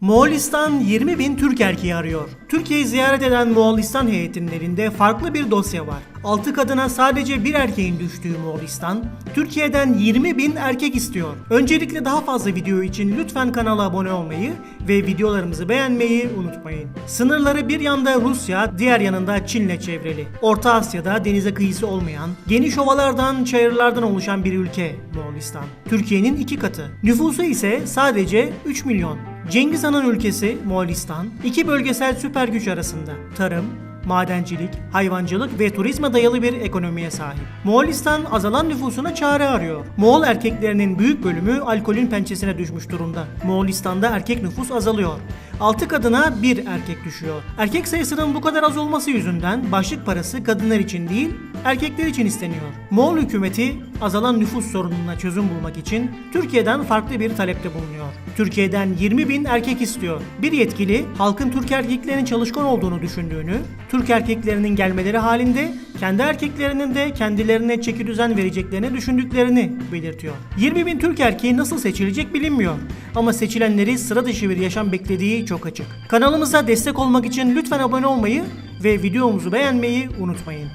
Moğolistan 20 bin Türk erkeği arıyor. Türkiye'yi ziyaret eden Moğolistan heyetinin farklı bir dosya var. 6 kadına sadece bir erkeğin düştüğü Moğolistan, Türkiye'den 20 bin erkek istiyor. Öncelikle daha fazla video için lütfen kanala abone olmayı ve videolarımızı beğenmeyi unutmayın. Sınırları bir yanda Rusya, diğer yanında Çin'le çevrili. Orta Asya'da denize kıyısı olmayan, geniş ovalardan, çayırlardan oluşan bir ülke Moğolistan. Türkiye'nin iki katı. Nüfusu ise sadece 3 milyon. Cengiz Han'ın ülkesi Moğolistan, iki bölgesel süper güç arasında tarım, madencilik, hayvancılık ve turizme dayalı bir ekonomiye sahip. Moğolistan azalan nüfusuna çare arıyor. Moğol erkeklerinin büyük bölümü alkolün pençesine düşmüş durumda. Moğolistan'da erkek nüfus azalıyor. 6 kadına bir erkek düşüyor. Erkek sayısının bu kadar az olması yüzünden başlık parası kadınlar için değil, erkekler için isteniyor. Moğol hükümeti azalan nüfus sorununa çözüm bulmak için Türkiye'den farklı bir talepte bulunuyor. Türkiye'den 20 bin erkek istiyor. Bir yetkili halkın Türk erkeklerinin çalışkan olduğunu düşündüğünü, Türk erkeklerinin gelmeleri halinde kendi erkeklerinin de kendilerine çeki düzen vereceklerini düşündüklerini belirtiyor. 20 bin Türk erkeği nasıl seçilecek bilinmiyor. Ama seçilenleri sıra dışı bir yaşam beklediği çok açık. Kanalımıza destek olmak için lütfen abone olmayı ve videomuzu beğenmeyi unutmayın.